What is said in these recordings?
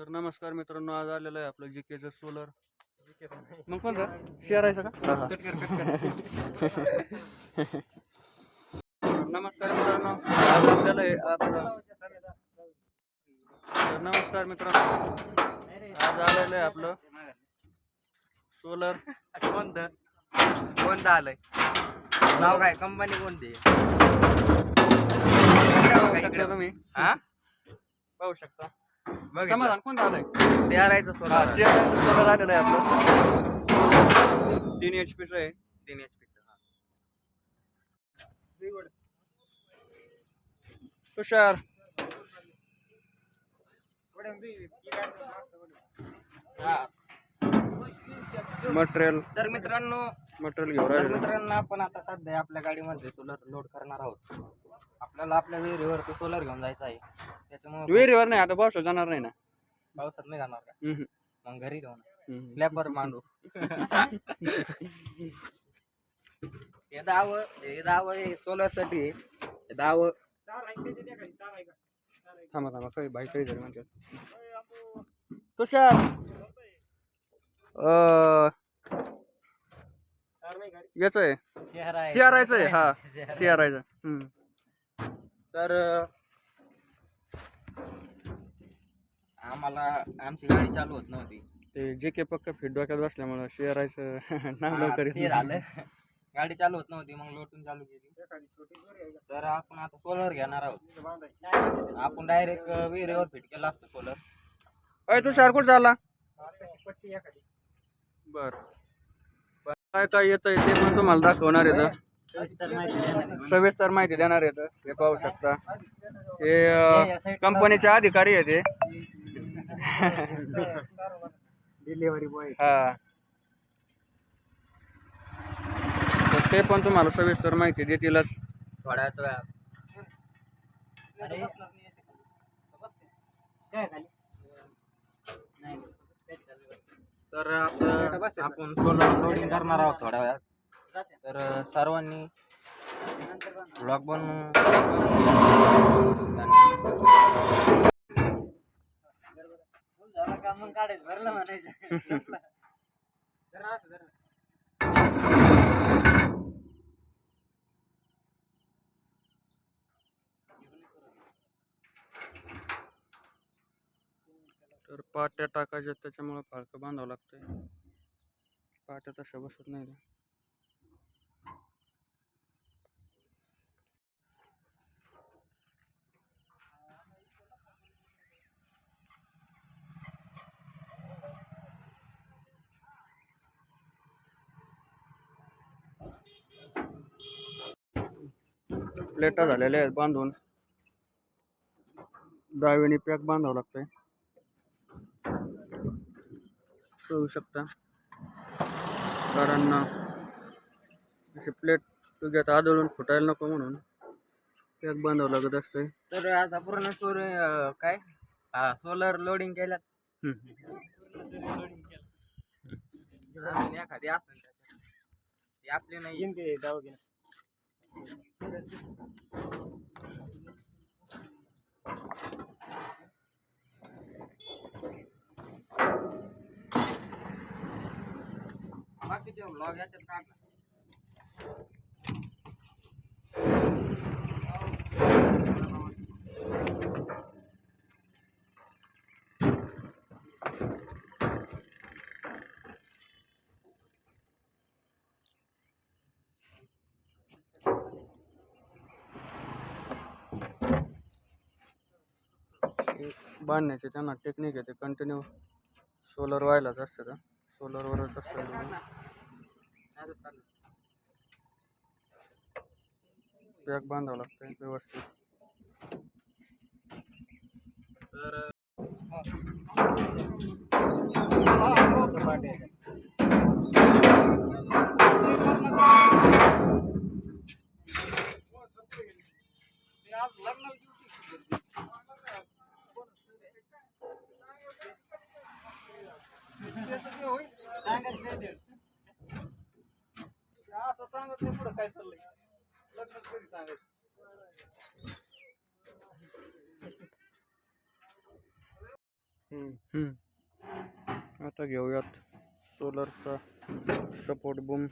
तर नमस्कार मित्रांनो आज आलेलं आहे आपलं जी केचं सोलर मग कोणतं? शेअर आहे का. नमस्कार मित्रांनो आज आपल्याला हे आपलं तर नमस्कार मित्रांनो आज आलेलं आहे आपलं सोलर कोणतं? कोणतं आलंय? नाव काय? कंपनी कोणती शकता तुम्ही. हा? पाहू शकता. समाधान. कोणतं आलंय? शेअरायचं हा सोलार शेअर सोलर आलेलं आहे आपलं. तीन एच पीचं आहे. तीन एच पीचं तुषार. मटेरियल. तर मित्रांनो मटेरियल घेऊन तर राहिलेलं मित्रांनो आपण आता सध्या आपल्या गाडीमध्ये सोलर लोड करणार आहोत. आपल्याला आपल्या विहिरीवरती सोलर घेऊन जायचं आहे. त्याच्यामुळे विहिरीवर नाही आता पावसात जाणार नाही ना? पावसात नाही जाणार का? हम्म, मग घरी जाऊन हम्म. स्लॅबवर मांडू. हे दाव हे दाव हे सोलरसाठी आहे. हे दाव. थांबा थांबा काही बाई काही तरी म्हणतात. तुषार! अं, याचं आहे. शेअरायचं आहे. हा. शेअरायचं हम्म. तर आम्हाला आमची गाडी चालू होत नव्हती. ते जे के पक्क फिट डोक्यात बसल्यामुळं शेअरायचं नाव हा, लवकर ते झालं. गाडी चालू होत नव्हती मग लोटून चालू केली. तर आपण आता सोलर घेणार आहोत. आपण डायरेक्ट विहिरीवर फिट केला असतो सोलर. अय तुषार कुठं चालला बर. काय काय येतंय ते पण तुम्हाला दाखवणार येतं सविस्तर माहिती देणार येतं हे पाहू शकता. हे कंपनीचे अधिकारी आहे ते. डिलिव्हरी बॉय हा. तर ते पण तुम्हाला सविस्तर माहिती देतीलच. थोड्याच वेळात. तर आपण सोलर लोडिंग करणार आहोत थोड्या वेळात. तर सर्वांनी लॉकडाऊन तर पाट्या टाकायच्या त्याच्यामुळं फाळकं बांधावं लागतंय. पाट्या तशा बसत नाही प्लेटा झालेल्या आहेत बांधून. डावीने पॅक बांधावं लागतंय. करू शकता. कारण अशी प्लेट तुझ्यात आदळून फुटायला नको म्हणून पॅक बांधावं लागत असतंय. तर आता पूर्ण सोर काय? हा सोलर लोडिंग केल्यात. एखादी असेल त्याच्यात. ती आपली नाही बाकीचे vlog याच्यात काढणार. हे बांधण्याचे त्यांना टेक्निक आहे ते कंटिन्यू सोलर व्हायलाच असतं का? सोलरवरच असतं. पॅक बांधावं लागतंय व्यवस्थित. तर नाही पुढं काय चाललंय? लग्न कधी सांगायचं. आता घेऊयात सोलरचा सपोर्ट बूम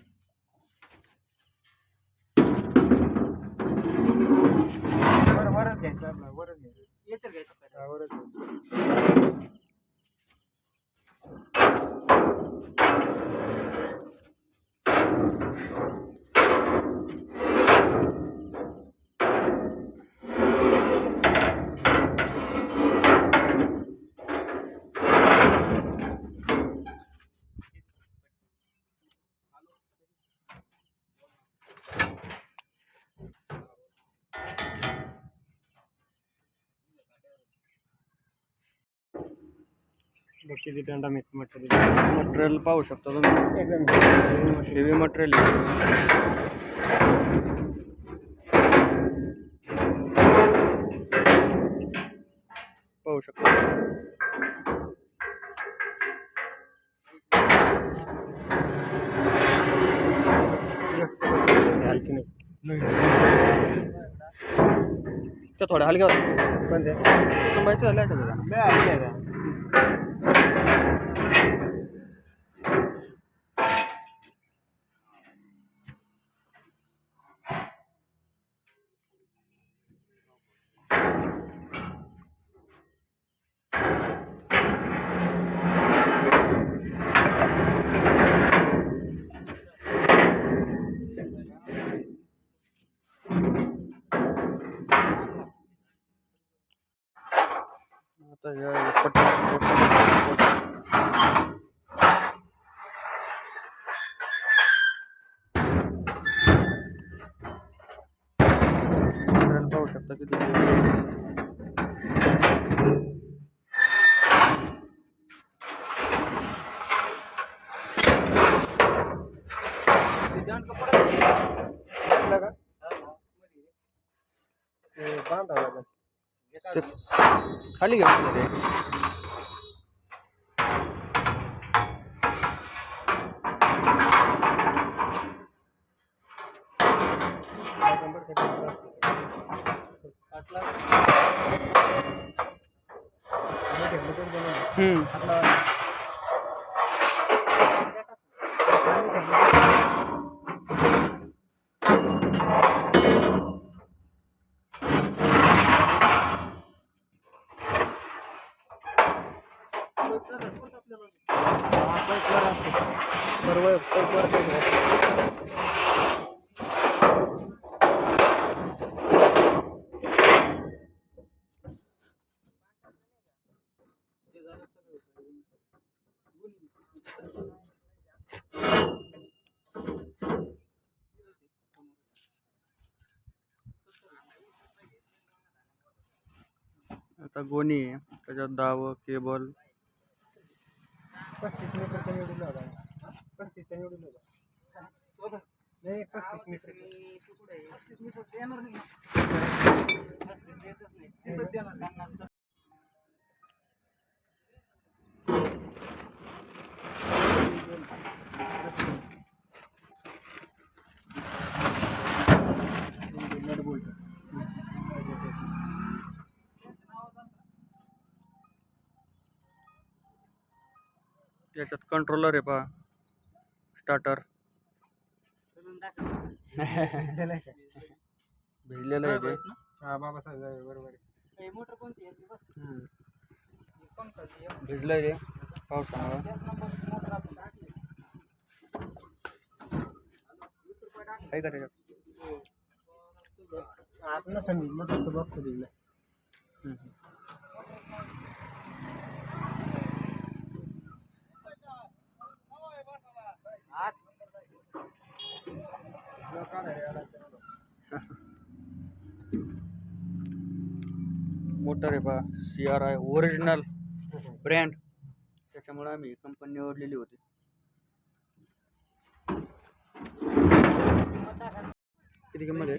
वरच घ्यायचं आपला वरच घ्यायचं हा, वरच घ्यायचं. बघ किती दंडा मी म्हटलं मटेरियल पाहू शकता तुम्ही. हेवी मटेरियल पाहू शकता. घ्यायची नाही थोड्या हलक्या होत्या. पण ते संभायचं झालं हलकी का? आता या पाहू शकता किती आपलं का? ते बांधावं लागेल. ते खाली घ्या ते नंबर किती असतो? आम्ही घेतलं तर बनवलं. हम्म. आपला आम्ही घेतलं बरोबर बरोबर आता गोणी आहे. त्याच्यात दाव केबल. पस्तीस मीटरचा निवडून पस्तीसचा निवडून नाही पस्तीस मीटर. त्याच्यात कंट्रोलर आहे पहा. स्टार्टर भिजलेलं आहे ते. हा बाबासाहेब बरोबर आहे. मोटर कोणती आहे ती बघ. भिजलंय पावसामुळं आपण. आहे का त्याच्यात? नसेल मोठं बॉक्स दिला हम्म. मोटर आहे बा C R I original brand त्याच्यामुळे आम्ही कंपनी निवडलेली होती. किती किंमत आहे?